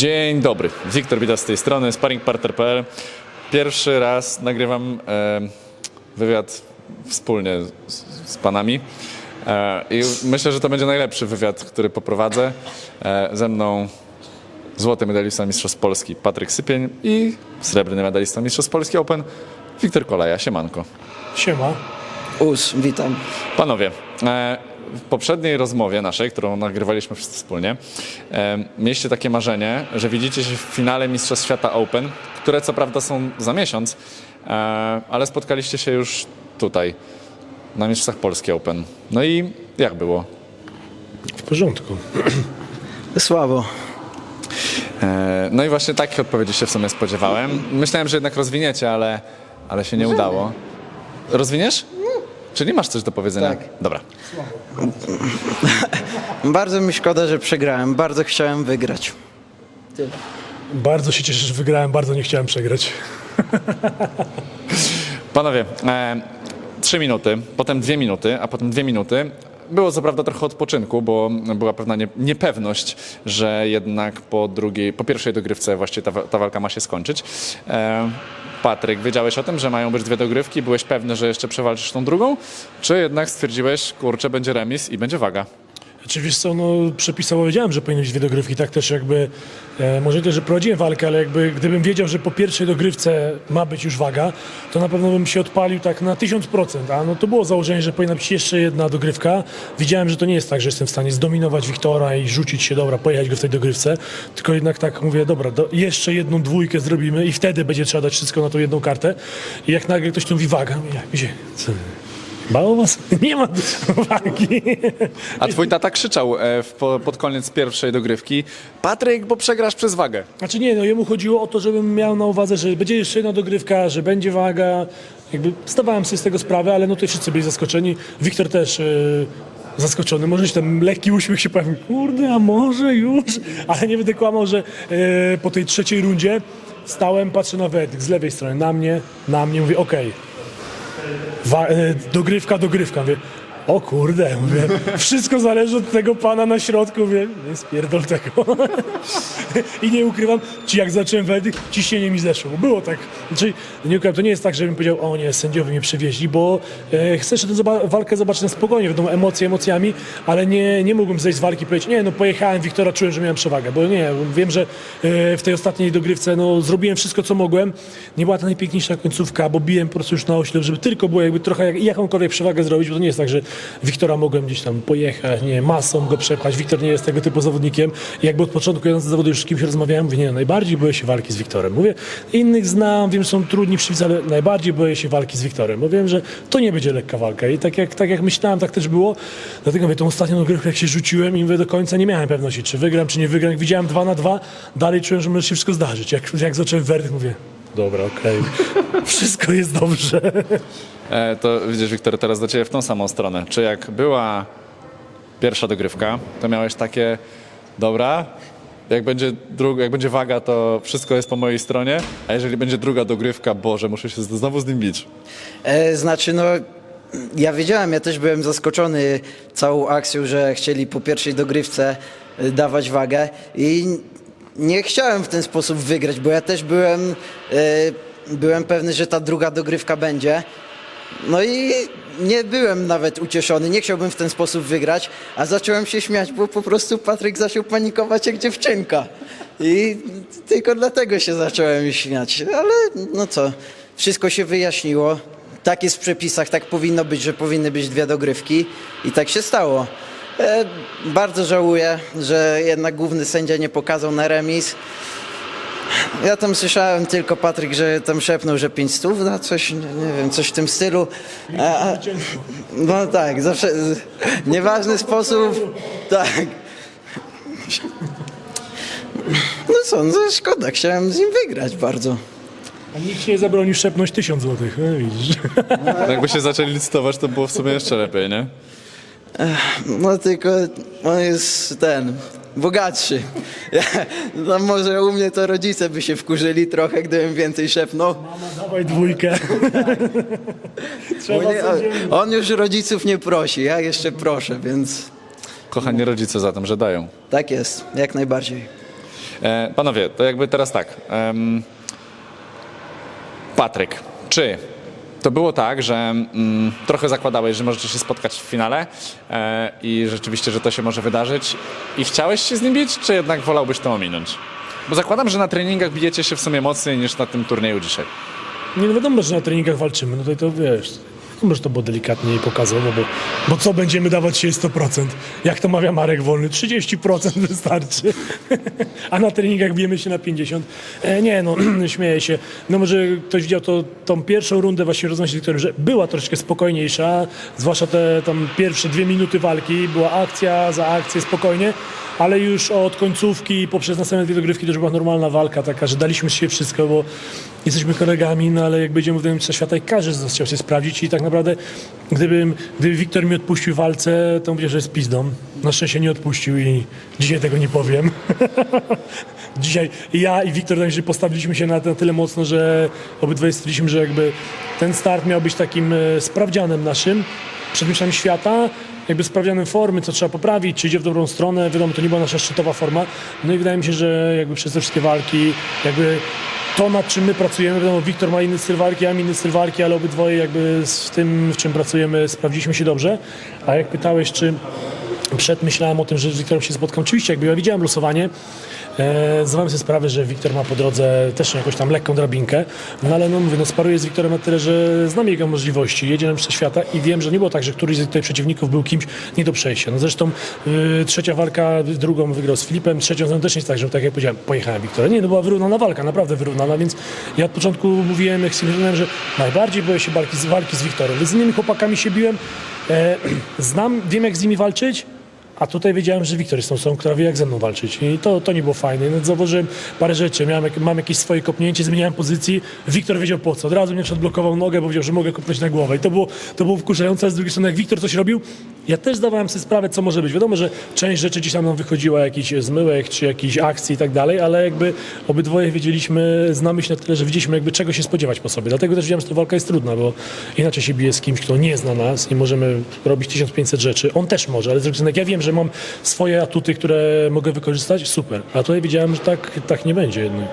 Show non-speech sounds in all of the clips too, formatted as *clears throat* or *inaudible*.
Dzień dobry, Wiktor Bida z tej strony, sparringpartner.pl. Pierwszy raz nagrywam e, wywiad wspólnie z, z panami e, i myślę, że to będzie najlepszy wywiad, który poprowadzę. E, ze mną złoty medalista Mistrzostw Polski Patryk Sypień i srebrny medalista Mistrzostw Polski Open Wiktor Kolaja. Siemanko. Siema. Us, witam. Panowie, e, w poprzedniej rozmowie naszej, którą nagrywaliśmy wszyscy wspólnie, e, mieliście takie marzenie, że widzicie się w finale Mistrzostw Świata Open, które co prawda są za miesiąc, e, ale spotkaliście się już tutaj, na Mistrzostwach Polski Open. No i jak było? W porządku. *clears throat* Słabo. E, No i właśnie takich odpowiedzi się w sumie spodziewałem. Myślałem, że jednak rozwiniecie, ale, ale się nie udało. Rozwiniesz? Czyli masz coś do powiedzenia? Tak. Dobra. *laughs* Bardzo mi szkoda, że przegrałem. Bardzo chciałem wygrać. Bardzo się cieszę, że wygrałem, bardzo nie chciałem przegrać. Panowie, e, trzy minuty, potem dwie minuty, a potem dwie minuty. Było co prawda trochę odpoczynku, bo była pewna nie, niepewność, że jednak po drugiej, po pierwszej dogrywce właściwie ta, ta walka ma się skończyć. E, Patryk, wiedziałeś o tym, że mają być dwie dogrywki? Byłeś pewny, że jeszcze przewalczysz tą drugą? Czy jednak stwierdziłeś, kurczę, będzie remis i będzie waga? Czy wiesz co, no przepisowo wiedziałem, że powinny być dwie dogrywki, tak też jakby, e, może to, że prowadziłem walkę, ale jakby gdybym wiedział, że po pierwszej dogrywce ma być już waga, to na pewno bym się odpalił tak na 1000%, a no to było założenie, że powinna być jeszcze jedna dogrywka. Widziałem, że to nie jest tak, że jestem w stanie zdominować Wiktora i rzucić się, dobra, pojechać go w tej dogrywce, tylko jednak tak mówię, dobra, do, jeszcze jedną dwójkę zrobimy i wtedy będzie trzeba dać wszystko na tą jedną kartę. I jak nagle ktoś tu mówi waga, jak, gdzie? Co? Mało was? *laughs* Nie ma wagi. A twój tata krzyczał e, w, po, pod koniec pierwszej dogrywki, Patryk, bo przegrasz przez wagę. Znaczy nie, no jemu chodziło o to, żebym miał na uwadze, że będzie jeszcze jedna dogrywka, że będzie waga. Jakby zdawałem sobie z tego sprawę, ale no tutaj wszyscy byli zaskoczeni. Wiktor też yy, zaskoczony. Może się tam lekki uśmiech się pojawił. Kurde, a może już? Ale nie będę kłamał, że yy, po tej trzeciej rundzie stałem, patrzę na werdykt z lewej strony, na mnie, na mnie, mówię okej. Wa- e, dogrywka, dogrywka. Mówię, o kurde, mówię, wszystko zależy od tego pana na środku. Mówię, nie spierdol tego. I nie ukrywam, ci jak zacząłem werdykt, ciśnienie mi zeszło. Było tak. Znaczy, nie ukrywam, to nie jest tak, żebym powiedział, o nie, sędziowie mnie przywieźli, bo e, chcę jeszcze tę zoba- walkę zobaczyć na spokojnie, wiadomo, emocje emocjami, ale nie, nie mógłbym zejść z walki i powiedzieć, nie, no pojechałem, Wiktora, czułem, że miałem przewagę, bo nie, wiem, że e, w tej ostatniej dogrywce, no zrobiłem wszystko, co mogłem. Nie była to najpiękniejsza końcówka, bo biłem po prostu już na oślep, żeby tylko było jakby trochę jak, jakąkolwiek przewagę zrobić, bo to nie jest tak, że Wiktora mogłem gdzieś tam pojechać, nie, masą go przepchać. Wiktor nie jest tego typu zawodnikiem. I jakby od początku jadąc do zawodu już z kimś rozmawiałem, mówię, nie, najbardziej boję się walki z Wiktorem. Mówię, innych znam, wiem, że są trudni w przeciwce, ale najbardziej boję się walki z Wiktorem, bo wiem, że to nie będzie lekka walka. I tak jak, tak jak myślałem, tak też było. Dlatego mówię, tą ostatnią dogrywkę jak się rzuciłem i mówię, do końca nie miałem pewności, czy wygram, czy nie wygram. Jak widziałem dwa na dwa, dalej czułem, że może się wszystko zdarzyć. Jak, jak zacząłem werdykt, mówię, dobra, okej, *laughs* wszystko jest dobrze. E, to widzisz, Wiktor, teraz do ciebie w tą samą stronę. Czy jak była pierwsza dogrywka, to miałeś takie, dobra, jak będzie, druga, jak będzie waga, to wszystko jest po mojej stronie, a jeżeli będzie druga dogrywka, Boże, muszę się znowu z nim bić. E, znaczy, no, ja wiedziałem, ja też byłem zaskoczony całą akcją, że chcieli po pierwszej dogrywce e, dawać wagę i nie chciałem w ten sposób wygrać, bo ja też byłem, e, byłem pewny, że ta druga dogrywka będzie. No i nie byłem nawet ucieszony, nie chciałbym w ten sposób wygrać, a zacząłem się śmiać, bo po prostu Patryk zaczął panikować jak dziewczynka. I tylko dlatego się zacząłem śmiać. Ale no co, wszystko się wyjaśniło. Tak jest w przepisach, tak powinno być, że powinny być dwie dogrywki i tak się stało. E, bardzo żałuję, że jednak główny sędzia nie pokazał na remis. Ja tam słyszałem tylko, Patryk, że tam szepnął, że 5 stów, no coś, nie, nie wiem, coś w tym stylu. A, a, no tak, zawsze, nieważny sposób, tak. No co, no szkoda, chciałem z nim wygrać bardzo. A nikt nie zabronił szepnąć tysiąc złotych, no widzisz. Jakby się zaczęli licytować, to było w sumie jeszcze lepiej, nie? No tylko on jest ten, bogatszy. Ja, *laughs* no może u mnie to rodzice by się wkurzyli trochę, gdybym więcej szepnął. Mama, dawaj dwójkę. *laughs* Trzeba nie, on, już rodziców nie prosi, ja jeszcze proszę, więc Kochani rodzice za tym, że dają. tak jest, jak najbardziej. E, panowie, to jakby teraz tak. em, Patryk, czy to było tak, że mm, trochę zakładałeś, że możecie się spotkać w finale e, i rzeczywiście, że to się może wydarzyć i chciałeś się z nim bić, czy jednak wolałbyś to ominąć? Bo zakładam, że na treningach bijecie się w sumie mocniej niż na tym turnieju dzisiaj. Nie no wiadomo, że na treningach walczymy, no to, to wiesz, może to było delikatnie i pokazowo, bo, bo co będziemy dawać się 100%? Jak to mawia Marek Wolny, 30% wystarczy, *laughs* a na treningach bijemy się na 50%. E, nie no, *clears throat* śmieję się. No może ktoś widział to, tą pierwszą rundę właśnie rozmawiać z Wiktorem, że była troszeczkę spokojniejsza, zwłaszcza te tam pierwsze dwie minuty walki, była akcja za akcję spokojnie, ale już od końcówki poprzez następne dwie dogrywki to już była normalna walka taka, że daliśmy się wszystko, bo jesteśmy kolegami, no ale jak będziemy w tym świata i każdy z nas chciał się sprawdzić i tak naprawdę gdybym, gdyby Wiktor mi odpuścił walce, to mówię, że jest pizdą. Na szczęście nie odpuścił i dzisiaj tego nie powiem. *laughs* dzisiaj ja i Wiktor także postawiliśmy się na, na tyle mocno, że obydwaj stwierdziliśmy, że jakby ten start miał być takim e, sprawdzianem naszym przed mistrzami świata, jakby sprawdzianem formy, co trzeba poprawić, czy idzie w dobrą stronę. Wiadomo, to nie była nasza szczytowa forma. No i wydaje mi się, że jakby przez te wszystkie walki, jakby to, nad czym my pracujemy, wiadomo, Wiktor ma inny styl walki, ja mam inny styl walki, ale obydwoje jakby z tym, w czym pracujemy, sprawdziliśmy się dobrze. A jak pytałeś, czy przed myślałem o tym, że z Wiktorem się spotkam, oczywiście, jakby ja widziałem losowanie, E, zdawałem sobie sprawę, że Wiktor ma po drodze też jakąś tam lekką drabinkę, no ale no mówię, no sparuję z Wiktorem na tyle, że znam jego możliwości, jedzie nam przez świata i wiem, że nie było tak, że któryś z tutaj przeciwników był kimś nie do przejścia. No zresztą y, trzecia walka, drugą wygrał z Filipem, trzecią znowu też nie jest tak, że tak jak powiedziałem, pojechałem Wiktora. Nie, no była wyrównana walka, naprawdę wyrównana, więc ja od początku mówiłem, jak trenerem, że najbardziej boję się walki z, walki z Wiktorem. Z innymi chłopakami się biłem, e, *clears throat* znam, wiem jak z nimi walczyć, a tutaj wiedziałem, że Wiktor jest tą osobą, która wie jak ze mną walczyć. I to, to nie było fajne. No, zauważyłem parę rzeczy. Miałem, mam jakieś swoje kopnięcie, zmieniałem pozycji. Wiktor wiedział po co. Od razu mnie odblokował nogę, bo wiedział, że mogę kopnąć na głowę. I to było, to było wkurzające. A z drugiej strony, jak Wiktor coś robił, ja też zdawałem sobie sprawę, co może być. Wiadomo, że część rzeczy gdzieś tam nam wychodziła, jakiś zmyłek, czy jakiś akcji i tak dalej, ale jakby obydwoje wiedzieliśmy, znamy się na tyle, że wiedzieliśmy jakby czego się spodziewać po sobie. Dlatego też wiedziałem, że ta walka jest trudna, bo inaczej się bije z kimś, kto nie zna nas i możemy robić 1500 rzeczy. On też może, ale z drugiej strony, jak ja wiem, że mam swoje atuty, które mogę wykorzystać, super. A tutaj wiedziałem, że tak, tak nie będzie jednak.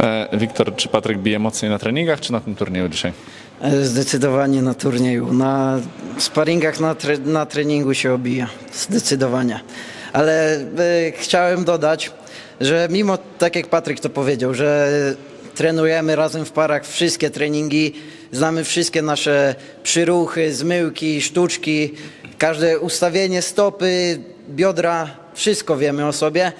E, Wiktor, czy Patryk bije mocniej na treningach, czy na tym turnieju dzisiaj? E, Zdecydowanie na turnieju. Na sparingach na, tre, na treningu się obija. Zdecydowanie. Ale e, chciałem dodać, że mimo, tak jak Patryk to powiedział, że trenujemy razem w parach wszystkie treningi, znamy wszystkie nasze przyruchy, zmyłki, sztuczki, każde ustawienie stopy, biodra, wszystko wiemy o sobie.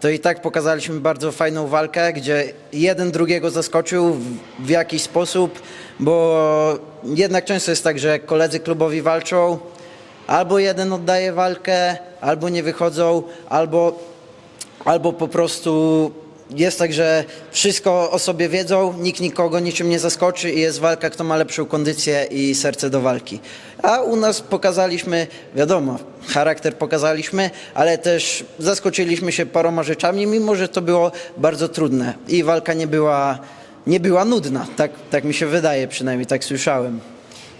To i tak pokazaliśmy bardzo fajną walkę, gdzie jeden drugiego zaskoczył w, w jakiś sposób, bo jednak często jest tak, że koledzy klubowi walczą, albo jeden oddaje walkę, albo nie wychodzą, albo, albo po prostu jest tak, że wszystko o sobie wiedzą, nikt nikogo niczym nie zaskoczy i jest walka, kto ma lepszą kondycję i serce do walki. A u nas pokazaliśmy, wiadomo, charakter pokazaliśmy, ale też zaskoczyliśmy się paroma rzeczami, mimo że to było bardzo trudne i walka nie była, nie była nudna, tak, tak mi się wydaje przynajmniej, tak słyszałem.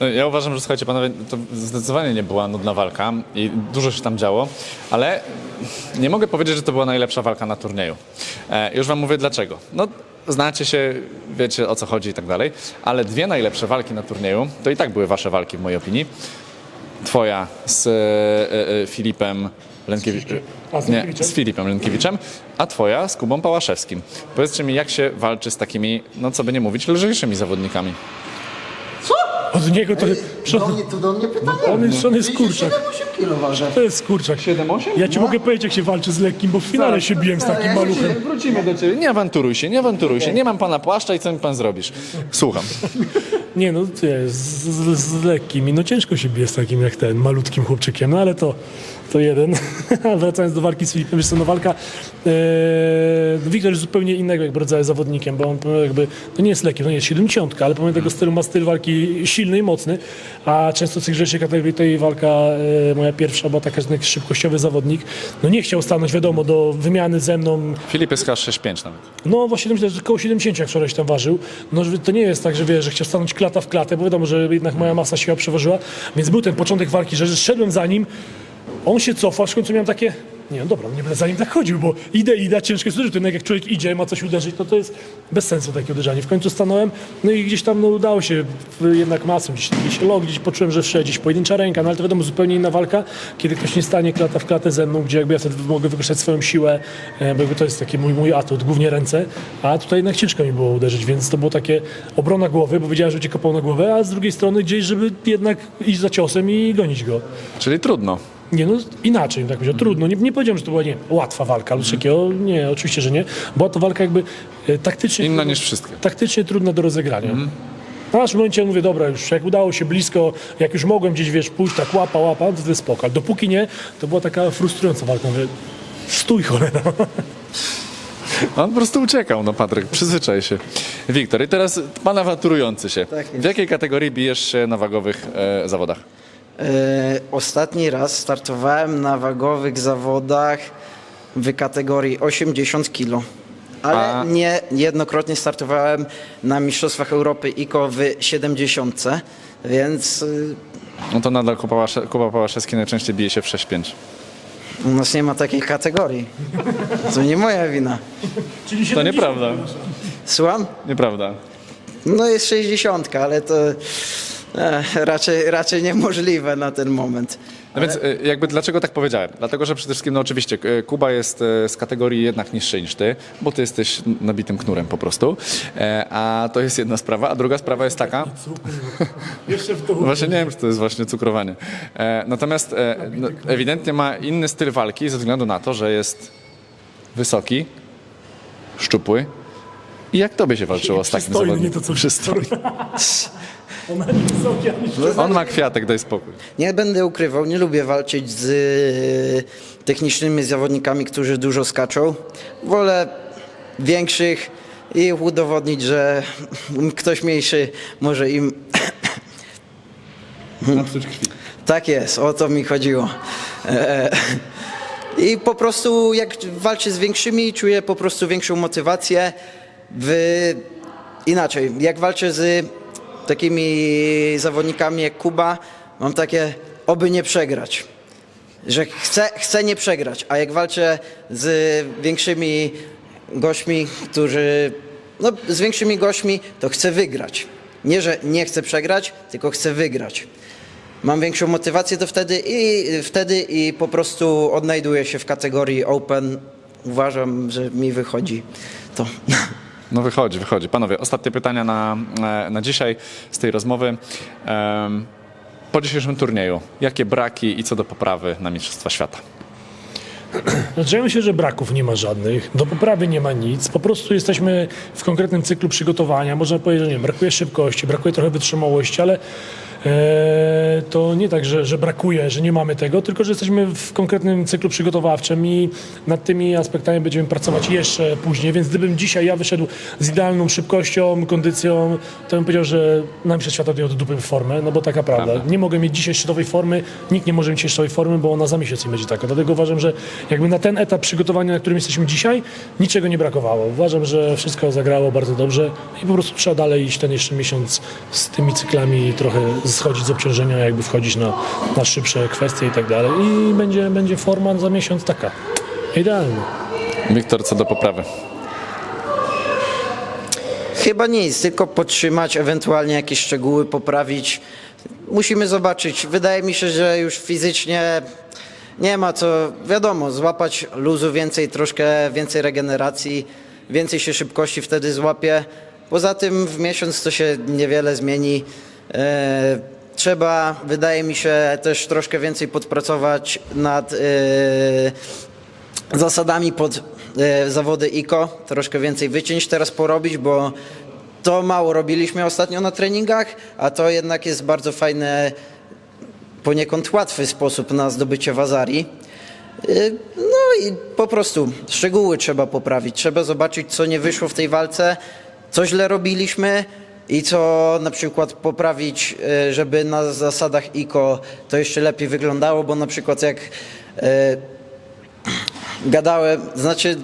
No, Ja uważam, że słuchajcie panowie, to zdecydowanie nie była nudna walka i dużo się tam działo, ale nie mogę powiedzieć, że to była najlepsza walka na turnieju. E, już wam mówię dlaczego. No, znacie się, wiecie o co chodzi i tak dalej, ale dwie najlepsze walki na turnieju, to i tak były wasze walki w mojej opinii. Twoja z e, e, Filipem Lenkiewicz- A, z Nie, Lenkiewiczem? z Filipem Lentkiewiczem, a twoja z Kubą Pałaszewskim. Powiedzcie mi, jak się walczy z takimi, no co by nie mówić, lżejszymi zawodnikami? Od niego to... Do mnie, to do mnie pytanie. On jest, on jest kurczak. 7-8 kilo waży. To jest kurczak. 7-8? Ja ci mogę powiedzieć, jak się walczy z lekkim, bo w finale się biłem z takim maluchem. Wrócimy do ciebie. Nie awanturuj się, nie awanturuj się. Nie mam pana płaszcza i co mi pan zrobisz? Słucham. *laughs* Nie no, ty, z, z, z lekkim. No ciężko się bije z takim jak ten, malutkim chłopczykiem, no ale to, to jeden. *laughs* Wracając do walki z Filipem, wiesz co, no walka, e, Wiktor jest zupełnie innego jakby rodzaju zawodnikiem, bo on jakby, no nie jest lekki, no nie jest 70, ale pomimo tego stylu ma styl walki silny i mocny, a często tych rzeczy, jak tej walka e, moja pierwsza była taka, że szybkościowy zawodnik, no nie chciał stanąć, wiadomo, do wymiany ze mną, Filip jest chyba 6-5 nawet. no właśnie myślę, że około 70 jak wczoraj się tam ważył. No to nie jest tak, że wiesz, że chciał stanąć klata w klatę, bo wiadomo, że jednak moja masa siła przeważyła. Więc był ten początek walki, że szedłem za nim, on się cofał, w końcu miałem takie, Nie, no dobra, nie będę za nim tak chodził, bo idę, idę, ciężko jest uderzyć. Jednak jak człowiek idzie, ma coś uderzyć, to to jest bez sensu takie uderzanie. W końcu stanąłem, no i gdzieś tam no, udało się jednak masą, gdzieś, gdzieś log, gdzieś poczułem, że wszedł, gdzieś pojedyncza ręka, no ale to wiadomo, zupełnie inna walka, kiedy ktoś nie stanie klata w klatę ze mną, gdzie jakby ja wtedy mogę wykorzystać swoją siłę, e, bo to jest taki mój, mój atut, głównie ręce, a tutaj jednak ciężko mi było uderzyć, więc to było takie obrona głowy, bo wiedziałem, że będzie kopał na głowę, a z drugiej strony gdzieś, żeby jednak iść za ciosem i gonić go. Czyli trudno. Nie, no inaczej, tak powiedział. Trudno. Nie, nie powiedziałem, że to była nie, łatwa walka coś takiego. Nie, oczywiście, że nie. Była to walka jakby e, taktycznie. Inna niż wszystkie. Taktycznie trudna do rozegrania. Na naszym momencie mówię, dobra, już jak udało się blisko, jak już mogłem gdzieś, wiesz, pójść, tak łapa, łapa, to jest spoko. Ale dopóki nie, to była taka frustrująca walka. Mówię, stój cholera. *laughs* On po prostu uciekał, no Patryk, przyzwyczaj się. Wiktor, i teraz pan awanturujący się. Tak jest. W jakiej kategorii bijesz się na wagowych e, zawodach? E, ostatni raz startowałem na wagowych zawodach w kategorii 80 kg. Ale A- nie jednokrotnie startowałem na Mistrzostwach Europy IKO w 70, więc y, No to nadal Kuba, Łasze, Kuba Pałaszewski najczęściej bije się w 6-5. u nas nie ma takiej kategorii. To nie moja wina. Czyli To nieprawda. Słucham? Nieprawda. No jest 60, ale to e, raczej, raczej niemożliwe na ten moment. No więc e, jakby dlaczego tak powiedziałem? Dlatego, że przede wszystkim, no oczywiście, e, Kuba jest e, z kategorii jednak niższej niż ty, bo ty jesteś nabitym knurem po prostu. E, A to jest jedna sprawa. A druga sprawa jest taka, *laughs* Jeszcze w to Właśnie nie wiem, czy to jest właśnie cukrowanie. E, natomiast e, no, ewidentnie ma inny styl walki ze względu na to, że jest wysoki, szczupły. I jak tobie się walczyło z takim Przystojny, nie zawodnikiem? to co Przystojny. *laughs* Ona nie. On ma kwiatek, daj spokój. Nie będę ukrywał, nie lubię walczyć z e, technicznymi zawodnikami, którzy dużo skaczą. Wolę większych i udowodnić, że ktoś mniejszy może im. Tak jest, o to mi chodziło. E, I po prostu jak walczę z większymi, czuję po prostu większą motywację. W, inaczej, jak walczę z takimi zawodnikami jak Kuba, mam takie, oby nie przegrać. Że chcę, chcę nie przegrać, a jak walczę z większymi gośćmi, którzy, no z większymi gośćmi, to chcę wygrać. Nie, że nie chcę przegrać, tylko chcę wygrać mam większą motywację to wtedy i wtedy i po prostu odnajduję się w kategorii open. Uważam, że mi wychodzi to. *laughs* No wychodzi, wychodzi. Panowie, ostatnie pytania na, e, na dzisiaj z tej rozmowy. Po dzisiejszym turnieju, jakie braki i co do poprawy na Mistrzostwa Świata? Znaczy, myślę, że braków nie ma żadnych, do poprawy nie ma nic. Po prostu jesteśmy w konkretnym cyklu przygotowania. Można powiedzieć, że nie, brakuje szybkości, brakuje trochę wytrzymałości, ale to nie tak, że, że brakuje, że nie mamy tego, tylko że jesteśmy w konkretnym cyklu przygotowawczym i nad tymi aspektami będziemy pracować jeszcze później. Więc gdybym dzisiaj ja wyszedł z idealną szybkością, kondycją, to bym powiedział, że na mistrzostwa świata od dupy formę, no bo taka prawda. Prawda. Nie mogę mieć dzisiaj szczytowej formy, nikt nie może mieć szczytowej formy, bo ona za miesiąc nie będzie taka. Dlatego uważam, że jakby na ten etap przygotowania, na którym jesteśmy dzisiaj, niczego nie brakowało. Uważam, że wszystko zagrało bardzo dobrze i po prostu trzeba dalej iść ten jeszcze miesiąc z tymi cyklami, trochę schodzić z obciążenia, jakby wchodzić na, na szybsze kwestie i tak dalej. I będzie, będzie forma za miesiąc taka. Idealna. Wiktor, co do poprawy? Chyba nic, tylko podtrzymać, ewentualnie jakieś szczegóły poprawić. Musimy zobaczyć. Wydaje mi się, że już fizycznie nie ma co, wiadomo, złapać luzu więcej, troszkę więcej regeneracji, więcej się szybkości wtedy złapie. Poza tym w miesiąc to się niewiele zmieni. E, trzeba, wydaje mi się, też troszkę więcej podpracować nad e, zasadami pod e, zawody IKO, troszkę więcej wycięć teraz porobić, bo to mało robiliśmy ostatnio na treningach, a to jednak jest bardzo fajny, poniekąd łatwy sposób na zdobycie wazarii. No i po prostu szczegóły trzeba poprawić. Trzeba zobaczyć, co nie wyszło w tej walce, co źle robiliśmy i co na przykład poprawić, y, żeby na zasadach IKO to jeszcze lepiej wyglądało, bo na przykład jak y, gadałem, znaczy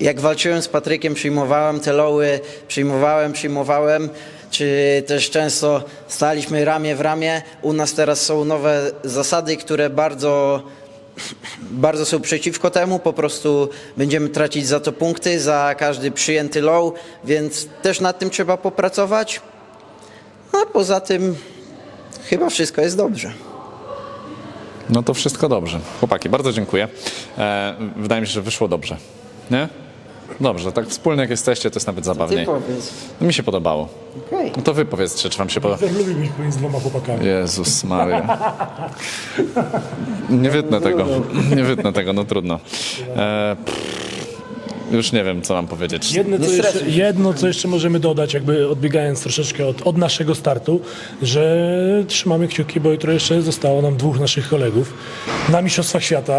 jak walczyłem z Patrykiem, przyjmowałem te loły, przyjmowałem, przyjmowałem, czy też często staliśmy ramię w ramię. U nas teraz są nowe zasady, które bardzo bardzo są przeciwko temu, po prostu będziemy tracić za to punkty, za każdy przyjęty low, więc też nad tym trzeba popracować. A poza tym chyba wszystko jest dobrze. No to wszystko dobrze. Chłopaki, bardzo dziękuję. E, wydaje mi się, że wyszło dobrze. Nie? Dobrze, tak wspólnie jak jesteście, to jest nawet Ty zabawniej. powiedz. Mi się podobało. Okej. No to wy powiedzcie, czy wam się podoba. Wiktor lubi być pomiędzy dwoma chłopakami. Jezus Maria. Nie wytnę tego. Nie wytnę tego, no trudno. E, pff, już nie wiem, co mam powiedzieć. Jedno co, Nie jeszcze, jedno, co jeszcze możemy dodać, jakby odbiegając troszeczkę od, od naszego startu, że trzymamy kciuki, bo jutro jeszcze zostało nam dwóch naszych kolegów na Mistrzostwach Świata,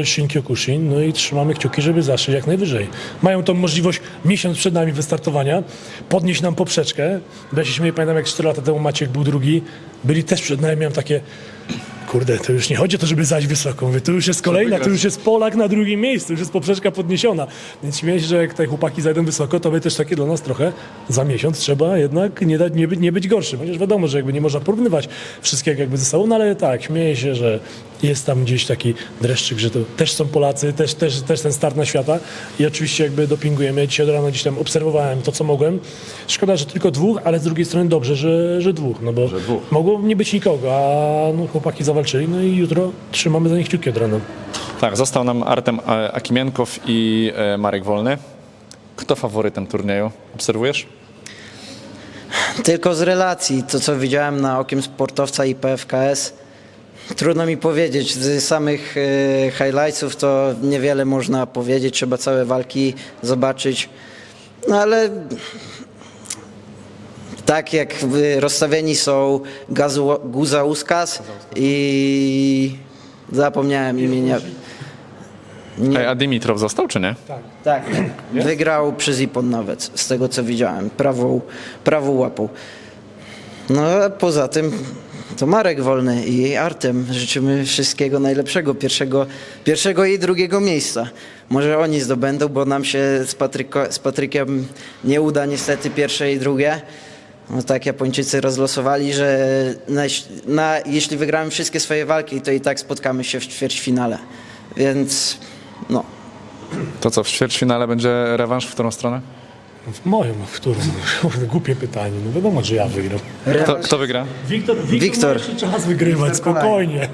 e, Shin Kyokushin, no i trzymamy kciuki, żeby zaszli jak najwyżej. Mają tą możliwość miesiąc przed nami wystartowania, podnieść nam poprzeczkę, ja się śmieję, pamiętam jak 4 lata temu Maciek był drugi, byli też przed nami, miałem takie Kurde, to już nie chodzi o to, żeby zajść wysoko. Mówię, to już jest kolejna, to już jest Polak na drugim miejscu, już jest poprzeczka podniesiona. Więc śmieję się, że jak te chłopaki zajdą wysoko, to by też takie dla nas trochę za miesiąc trzeba jednak nie, dać, nie, być, nie być gorszym. Chociaż wiadomo, że jakby nie można porównywać wszystkiego jakby ze sobą, no ale tak, śmieję się, że jest tam gdzieś taki dreszczyk, że to też są Polacy, też, też, też ten start na świata i oczywiście jakby dopingujemy. Dzisiaj od rana gdzieś tam obserwowałem to, co mogłem. Szkoda, że tylko dwóch, ale z drugiej strony dobrze, że, że dwóch, no bo dwóch. mogło nie być nikogo, a no, chłopaki zawalczyli, no i jutro trzymamy za nich kciuki od rana. Tak, został nam Artem e, Akimienkow i e, Marek Wolny. Kto faworytem turnieju? Obserwujesz? Tylko z relacji, to co widziałem na okiem sportowca i PFKS, trudno mi powiedzieć. Z samych e, highlightsów to niewiele można powiedzieć, trzeba całe walki zobaczyć. No ale tak jak y, rozstawieni są Gazu, Guzauskas i zapomniałem imienia. Nie. A Dimitrow został, czy nie? Tak, wygrał przez Ipon nawet, z tego co widziałem, prawą, prawą łapą. No a poza tym to Marek Wolny i Artem życzymy wszystkiego najlepszego, pierwszego, pierwszego i drugiego miejsca. Może oni zdobędą, bo nam się z, Patryko, z Patrykiem nie uda niestety pierwsze i drugie. No tak Japończycy rozlosowali, że na, na, jeśli wygramy wszystkie swoje walki, to i tak spotkamy się w ćwierćfinale. Więc no, To co, w ćwierćfinale będzie rewanż w którą stronę? W moją, w którą? Kurde, Głupie pytanie, no wiadomo, że ja wygram. Kto, kto wygra? Wiktor, Wiktor, Wiktor. ma jeszcze czas wygrywać, Wiktor spokojnie.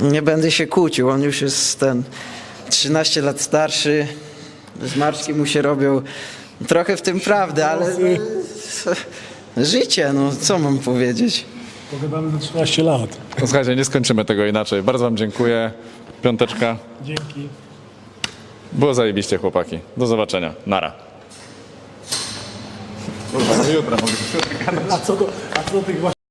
Nie będę się kłócił, on już jest ten 13 lat starszy, zmarszki mu się robią. Trochę w tym prawdy, ale no, *laughs* życie, no co mam powiedzieć. Pogadamy za 13 lat. No, słuchajcie, nie skończymy tego inaczej. Bardzo wam dziękuję. Piąteczka. Dzięki. Było zajebiście, chłopaki. Do zobaczenia. Nara. Jutro mogę A co do, a co do tych właśnie